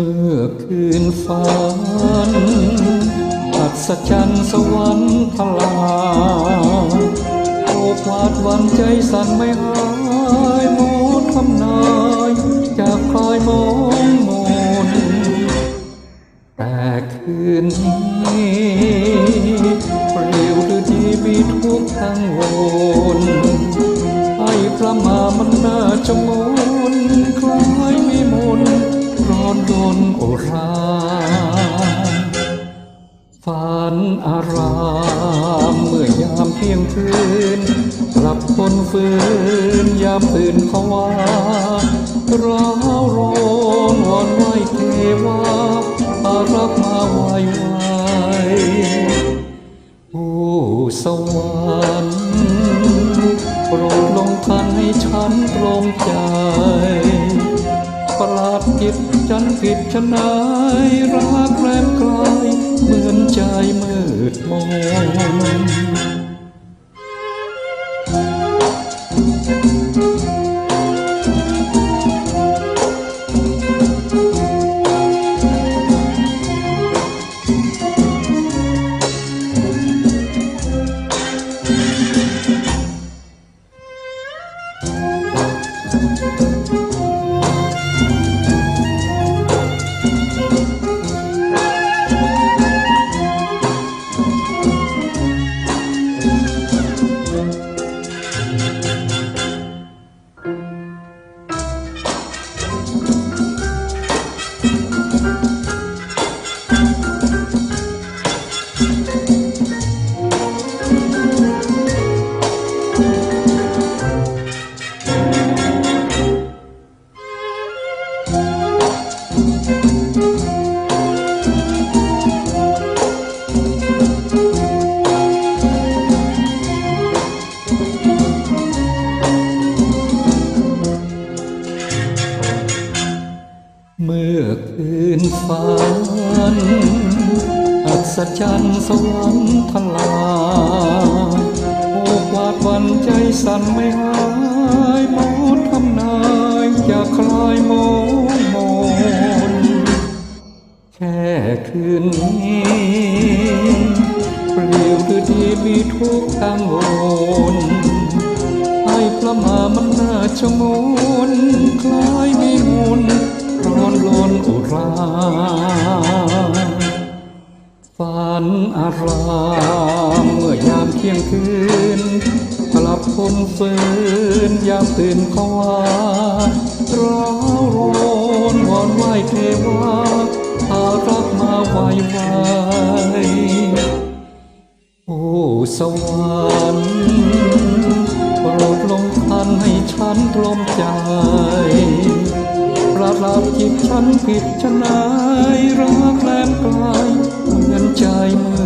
เมื่อคืนฝันอัศจรรย์สวรรค์พลาโอบวาดวันใจสั่นไม่หายหมดทำนายจากคลายมองมนแต่คืนนี้เปลี่ยวหรือดีมีทุกข์ทั้งวนให้พระมามันน่าจะมน ที่ยงคืนกลับคนฟื้นยามตื่นเขาว่าร้าวร้อนวอนไหวเทวาอารักมาไหวไหวผู้สวรรค์โปรดลงทันให้ฉันตรงใจประหลาดจิตฉันผิดชะนายรักแรมไกลเหมือนใจมืดมน เมื่อคืนฝัน อัศจรรย์สวรรค์ทลาโอกวาดวันใจสั่นไม่หายหมดทำนายจะคลายโมงมนแค่คืนนี้เปลี่ยวหรือดีมีทุกข์กังวลให้พระมามันน่าชะงนคลาย ลนอุราฝันอารามเมื่อยามเที่ยงคืนกลับคนฝืนยามตื่นเขาว่าร้าวรนวอนไหวเทวาอารักมาไหวไหวโอ้สวรรค์โปรดลงทันให้ฉันกลมใจ ระหลาดจิตฉันผิดชะนายรักแรมกลายเงินใจมืด